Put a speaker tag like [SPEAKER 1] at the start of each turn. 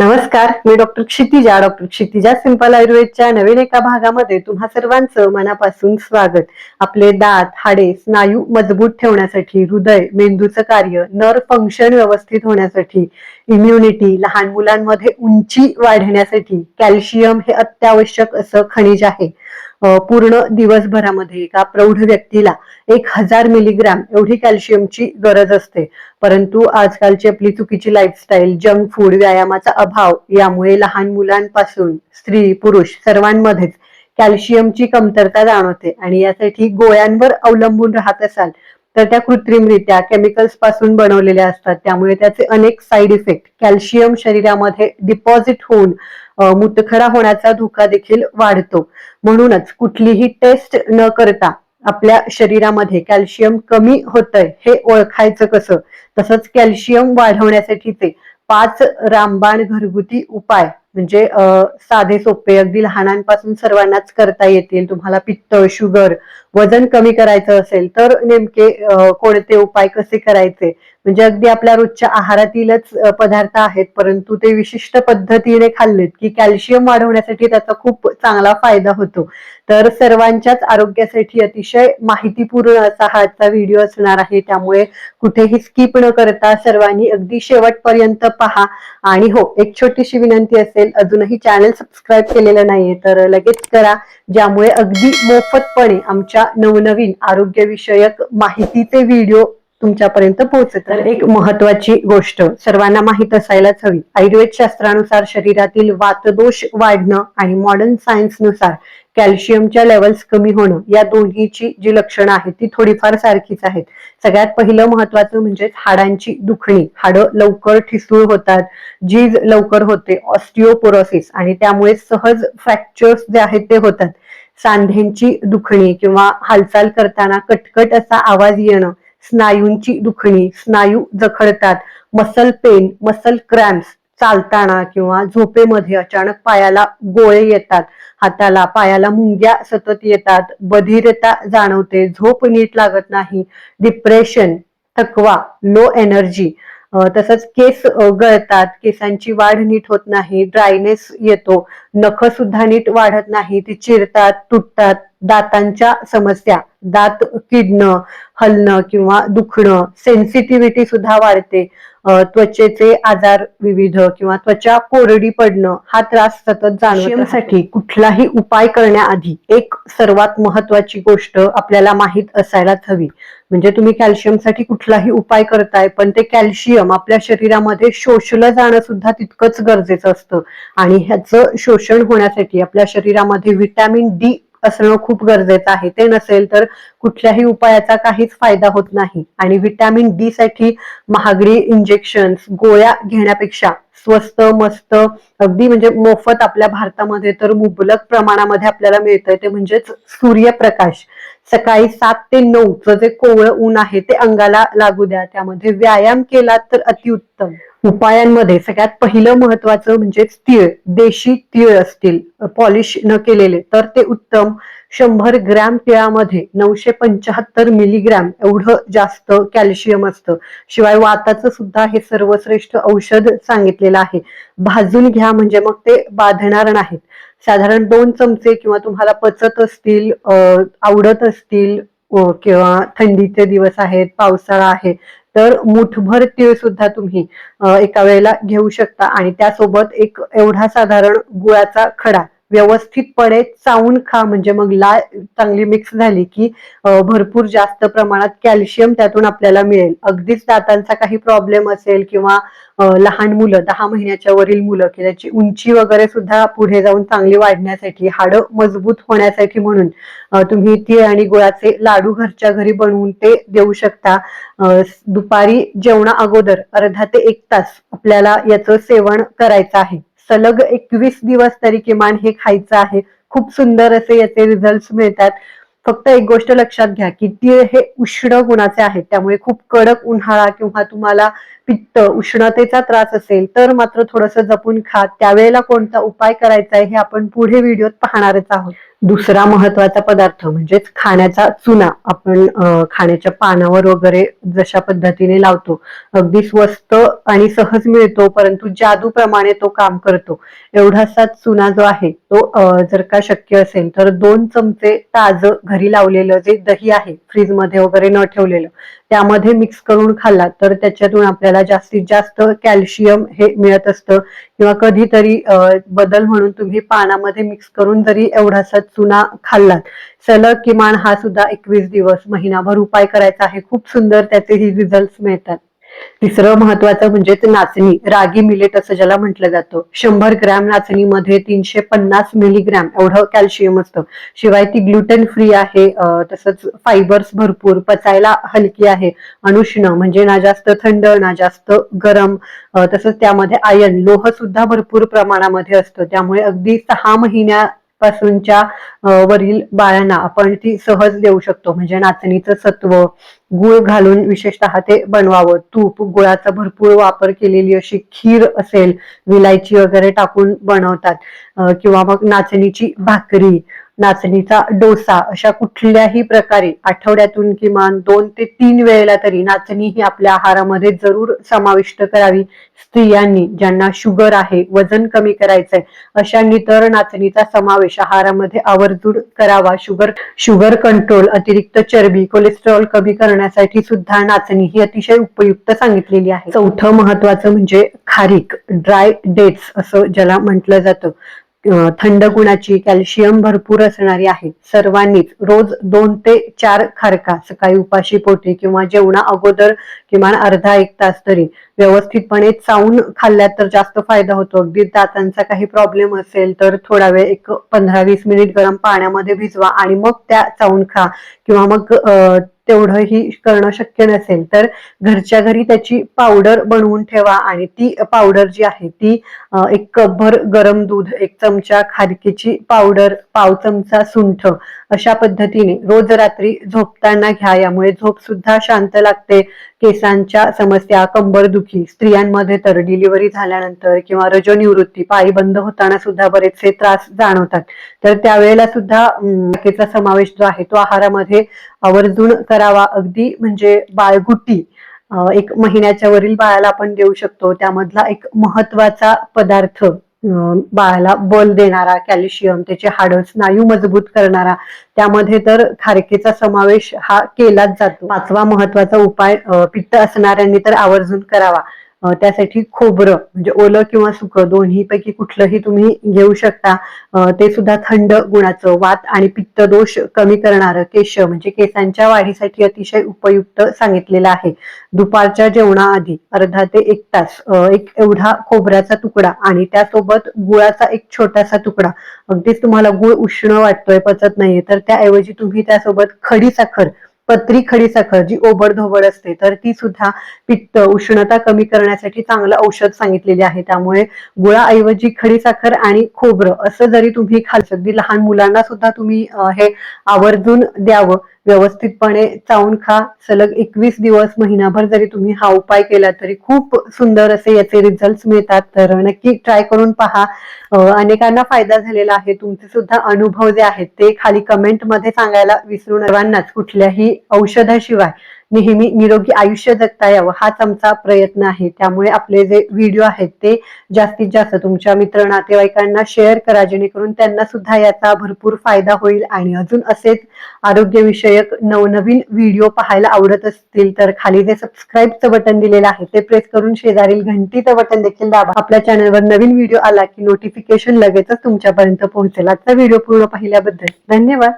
[SPEAKER 1] नमस्कार मी doctor Kshitija doctor Kshitija simple आयुर्वेदच्या नवीन एका भागामध्ये तुम्हा सर्वांचं मनापासून स्वागत. आपले दात हाडे स्नायू मजबूत ठेवण्यासाठी हृदय मेंदूचं कार्य नर फंक्शन व्यवस्थित होण्यासाठी इम्युनिटी लहान मुलांमध्ये उंची वाढण्यासाठी कॅल्शियम हे अत्यावश्यक असं खनिज आहे. पूर्ण दिवसभरामध्ये एका प्रौढ व्यक्तीला एक हजार मिलीग्राम एवढी कॅल्शियमची गरज असते. परंतु आजकालची आपली चुकीची लाईफस्टाईल जंक फूड व्यायामाचा अभाव यामुळे लहान मुलांपासून स्त्री पुरुष सर्वांमध्येच कॅल्शियमची कमतरता जाणवते. आणि यासाठी गोळ्यांवर अवलंबून राहत असाल तर त्या कृत्रिमरित्या केमिकल्सपासून बनवलेल्या असतात. त्यामुळे त्याचे अनेक साईड इफेक्ट कॅल्शियम शरीरामध्ये डिपॉझिट होऊन मुतखडा होण्याचा धोका देखील वाढतो. म्हणूनच कुठलीही टेस्ट न करता आपल्या शरीरामध्ये कॅल्शियम कमी होतंय हे ओळखायचं कसं? तसंच कॅल्शियम वाढवण्यासाठीचे पाच रामबाण घरगुती उपाय म्हणजे साधे सोपे अगदी लहानांपासून सर्वांनाच करता येतील. तुम्हाला पित्त शुगर वजन कमी करायचं असेल तर नेमके कोणते उपाय कसे करायचे? म्हणजे अगदी आपल्या रोजच्या आहारातीलच पदार्थ आहेत परंतु ते विशिष्ट पद्धतीने खाल्लेत की कॅल्शियम वाढवण्यासाठी त्याचा खूप चांगला फायदा होतो. तर सर्वांच्याच आरोग्यासाठी अतिशय माहितीपूर्ण असा हा आजचा व्हिडिओ असणार आहे. त्यामुळे कुठेही स्किप न करता सर्वांनी अगदी शेवटपर्यंत पहा. आणि हो एक छोटीशी विनंती असेल. अजूनही चॅनल सबस्क्राईब केलेलं नाहीये तर लगेच करा. ज्यामुळे अगदी मोफतपणे आमच्या नवनवीन आरोग्यविषयक माहितीचे व्हिडिओ तुमच्यापर्यंत पोहोचत तर एक महत्वाची गोष्ट सर्वांना माहीत असायलाच हवी. आयुर्वेद शास्त्रानुसार शरीरातील वातदोष वाढणं आणि मॉडर्न सायन्सनुसार कॅल्शियमच्या लेवल्स कमी होणं या दोन्हीची जी लक्षणं आहेत ती थोडीफार सारखीच आहेत. सगळ्यात पहिलं महत्वाचं म्हणजे हाडांची दुखणी. हाडं लवकर ठिसूळ होतात. जीज लवकर होते. ऑस्टिओपोरोसिस आणि त्यामुळे सहज फ्रॅक्चर्स जे आहेत ते होतात. सांध्यांची दुखणी किंवा हालचाल करताना कटकट असा आवाज येणं स्नायूंची दुखणी स्नायू जखडतात. मसल पेन मसल क्रॅम्प्स चालताना किंवा झोपेमध्ये अचानक पायाला गोळे येतात. हाताला पायाला मुंग्या सतत येतात. बधिरता जाणवते. झोप नीट लागत नाही. डिप्रेशन थकवा लो एनर्जी तसंच केस गळतात. केसांची वाढ नीट होत नाही. ड्रायनेस येतो. नख सुद्धा नीट वाढत नाही. ती चिरतात तुटतात. दातांच्या समस्या. दात किडणं हलणं किंवा दुखणं सेन्सिटिव्हिटी सुद्धा वाढते. त्वचेचे आजार विविध किंवा त्वचा कोरडी पडणं हा त्रास सतत जाणवण्यासाठी कुठलाही उपाय करण्याआधी एक सर्वात महत्वाची गोष्ट आपल्याला माहीत असायलाच हवी. म्हणजे तुम्ही कॅल्शियमसाठी कुठलाही उपाय करताय पण ते कॅल्शियम आपल्या शरीरामध्ये शोषलं जाणं सुद्धा तितकंच गरजेचं असतं. आणि ह्याचं शोषण होण्यासाठी आपल्या शरीरामध्ये व्हिटॅमिन डी असणं खूप गरजेचं आहे. ते नसेल तर कुठल्याही उपायाचा काहीच फायदा होत नाही. आणि व्हिटॅमिन डी साठी महागडी इंजेक्शन गोळ्या घेण्यापेक्षा स्वस्त मस्त अगदी म्हणजे मोफत आपल्या भारतामध्ये तर मुबलक प्रमाणामध्ये आपल्याला मिळतंय. ते म्हणजेच सूर्यप्रकाश. सकाळी सात ते नऊचं जे कोवळं ऊन आहे ते अंगाला लागू द्या. त्यामध्ये व्यायाम केला तर अतिउत्तम. उपायांमध्ये सगळ्यात पहिलं महत्वाचं म्हणजे तीळ देशी तीळ असतील पॉलिश न केलेले तर ते उत्तम. शंभर ग्रॅम तिळामध्ये नऊशे पंच्याहत्तर मिलीग्रॅम एवढं जास्त कॅल्शियम असतं. शिवाय वाताचं सुद्धा हे सर्वश्रेष्ठ औषध सांगितलेलं आहे. भाजून घ्या म्हणजे मग ते बाधणार नाहीत. साधारण दोन चमचे किंवा तुम्हाला पचत असतील आवडत असतील किंवा थंडीचे दिवस आहेत पावसाळा आहे तर मुठभर तीळ सुद्धा तुम्ही एका वेळेला घेऊ शकता. आणि त्यासोबत एक एवढा साधारण गुळाचा खडा व्यवस्थितपणे चावून खा. म्हणजे मग ला चांगली मिक्स झाली की भरपूर जास्त प्रमाणात कॅल्शियम त्यातून आपल्याला मिळेल. अगदीच दातांचा काही प्रॉब्लेम असेल किंवा लहान मुलं दहा महिन्याच्या वरील मुलं की त्याची उंची वगैरे सुद्धा पुढे जाऊन चांगली वाढण्यासाठी हाडं मजबूत होण्यासाठी म्हणून तुम्ही तीळ आणि गुळाचे लाडू घरच्या घरी बनवून ते देऊ शकता. दुपारी जेवणा अगोदर अर्धा ते एक तास आपल्याला याचं सेवन करायचं आहे. सलग एकवीस दिवस तरी किमान हे खायचं आहे. खूप सुंदर असे याचे रिझल्ट मिळतात. फक्त एक गोष्ट लक्षात घ्या की तीळ हे उष्ण गुणाचे आहेत. त्यामुळे खूप कडक उन्हाळा किंवा तुम्हाला पित्त उष्णतेचा त्रास असेल तर मात्र थोडस जपून खा. त्यावेळेला कोणता उपाय करायचा आहे हे आपण पुढे व्हिडिओत पाहणारच आहोत. दुसरा महत्त्वाचा पदार्थ म्हणजेच खाण्याचा चुना. आपण खाण्याच्या पानावर वगैरे जशा पद्धतीने लावतो अगदी स्वस्त आणि सहज मिळतो परंतु जादूप्रमाणे तो काम करतो. एवढासा चुना जो आहे तो जर का शक्य असेल तर दोन चमचे ताज घरी लावलेलं जे दही आहे फ्रीजमध्ये वगैरे न ठेवलेलं त्यामध्ये मिक्स करून खाल्ला तर त्याच्यातून आपल्याला जास्तीत जास्त कॅल्शियम हे मिळत असतं. किंवा कधीतरी बदल म्हणून तुम्ही पानामध्ये मिक्स करून जरी एवढासा चुना खाल्लात सलग किमान हा सुद्धा एकवीस दिवस महिनाभर उपाय करायचा आहे. खूप सुंदर त्याचेही रिझल्ट मिळतात. तिसरं महत्वाचं म्हणजेच नाचणी. रागी मिलेट असं ज्याला म्हटलं जातं. शंभर ग्रॅम नाचणीमध्ये तीनशे पन्नास मिलीग्रॅम एवढं कॅल्शियम असतं. शिवाय ती ग्लुटेन फ्री आहे तसंच फायबर्स भरपूर पचायला हलकी आहे. अनुष्ण म्हणजे ना जास्त थंड ना जास्त गरम तसंच त्यामध्ये आयन लोह सुद्धा भरपूर प्रमाणामध्ये असतं. त्यामुळे अगदी सहा महिन्या पासूनच्या वरील बाळांना आपण ती सहज देऊ शकतो. म्हणजे नाचणीचं सत्व गुळ घालून विशेषतः ते बनवावं. तूप गुळाचा भरपूर वापर केलेली अशी खीर असेल विलायची वगैरे टाकून बनवतात. किंवा मग नाचणीची भाकरी नाचणीचा डोसा अशा कुठल्याही प्रकारे आठवड्यातून किमान दोन ते तीन वेळेला तरी नाचणी ही आपल्या आहारामध्ये जरूर समाविष्ट करावी. स्त्रियांनी ज्यांना शुगर आहे वजन कमी करायचंय अशांनी तर नाचणीचा समावेश आहारामध्ये आवर्जून करावा. शुगर शुगर कंट्रोल अतिरिक्त चरबी कोलेस्ट्रॉल कमी करण्यासाठी सुद्धा नाचणी ही अतिशय उपयुक्त सांगितलेली आहे. चौथं महत्वाचं म्हणजे खारीक ड्राय डेट्स असं ज्याला म्हटलं जातं. थंड गुणाची कॅल्शियम भरपूर असणारी आहे. सर्वांनीच रोज दोन ते चार खारका सकाळी उपाशी पोटी किंवा जेवणा अगोदर किमान अर्धा एक तास तरी. व्यवस्थितपणे चावून खाल्ल्यात तर जास्त फायदा होतो. अगदी दातांचा काही प्रॉब्लेम असेल तर थोडा वेळ एक पंधरा वीस मिनिट गरम पाण्यामध्ये भिजवा आणि मग त्या चावून खा किंवा मग अं, तेवढंही करणं शक्य नसेल तर घरच्या घरी त्याची पावडर बनवून ठेवा. आणि ती पावडर जी आहे ती एक कपभर गरम दूध एक चमचा खारकीची पावडर पाव चमचा सुंठ अशा पद्धतीने रोज रात्री झोपताना घ्या. यामुळे झोप सुद्धा शांत लागते. केसांच्या समस्या कंबरदुखी स्त्रियांमध्ये तर डिलिव्हरी झाल्यानंतर किंवा रजोनिवृत्ती पायी बंद होताना सुद्धा बरेचसे त्रास जाणवतात. तर त्यावेळेला सुद्धा अं, समावेश जो आहे तो आहारामध्ये आवर्जून करावा. अगदी म्हणजे बाळगुटी एक महिन्याच्या वरील बाळाला आपण देऊ शकतो. त्यामधला एक महत्त्वाचा पदार्थ बाळाला बल देणारा कॅल्शियम त्याचे हाडं स्नायू मजबूत करणारा त्यामध्ये तर खारकेचा समावेश हा केलाच जातो. पाचवा महत्त्वाचा उपाय पित्त असणाऱ्यांनी तर आवर्जून करावा. त्यासाठी खोबरं म्हणजे ओलं किंवा सुकं दोन्ही पैकी कुठलंही तुम्ही घेऊ शकता. ते सुद्धा थंड गुणाचं वात आणि पित्त दोष कमी करणारं केश म्हणजे केसांच्या वाढीसाठी अतिशय उपयुक्त सांगितलेलं आहे. दुपारच्या जेवणाआधी अर्धा ते एक तास एक एवढा खोबऱ्याचा तुकडा आणि त्यासोबत गुळाचा एक छोटासा तुकडा. अगदीच तुम्हाला गुळ उष्ण वाटतोय पचत नाहीये तर त्याऐवजी तुम्ही त्यासोबत खडी साखर पत्री खडी साखर जी ओबडधोबड असते तर ती सुद्धा पित्त उष्णता कमी करण्यासाठी चांगलं औषध सांगितलेले आहे. त्यामुळे गुळाऐवजी खडी साखर आणि खोबरं असं जरी तुम्ही खाल अगदी लहान मुलांना सुद्धा तुम्ही हे आवर्जून द्यावं व्यवस्थितपणे चावून खा. सलग एकवीस दिवस महिनाभर जरी तुम्ही हा उपाय केला तरी खूप सुंदर असे याचे रिझल्ट मिळतात. तर नक्की ट्राय करून पहा. अनेकांना फायदा झालेला आहे. तुमचे सुद्धा अनुभव जे आहेत ते खाली कमेंटमध्ये सांगायला विसरू नका. सर्वांनाच कुठल्याही औषधाशिवाय. नेहमी निरोगी आयुष्य जगता यावं हाच आमचा प्रयत्न आहे. त्यामुळे आपले जे व्हिडिओ आहेत ते जास्तीत जास्त तुमच्या मित्र नातेवाईकांना शेअर करा जेणेकरून त्यांना सुद्धा याचा भरपूर फायदा होईल. आणि अजून असेच आरोग्यविषयक नवनवीन व्हिडिओ पाहायला आवडत असतील तर खाली जे सबस्क्राईबचं बटन दिलेलं आहे ते प्रेस करून शेजारील घंटीचं बटन देखील दाबा. आपल्या चॅनलवर नवीन व्हिडिओ आला की नोटिफिकेशन लगेचच तुमच्यापर्यंत पोहोचेल. आजचा व्हिडिओ पूर्ण पाहिल्याबद्दल धन्यवाद.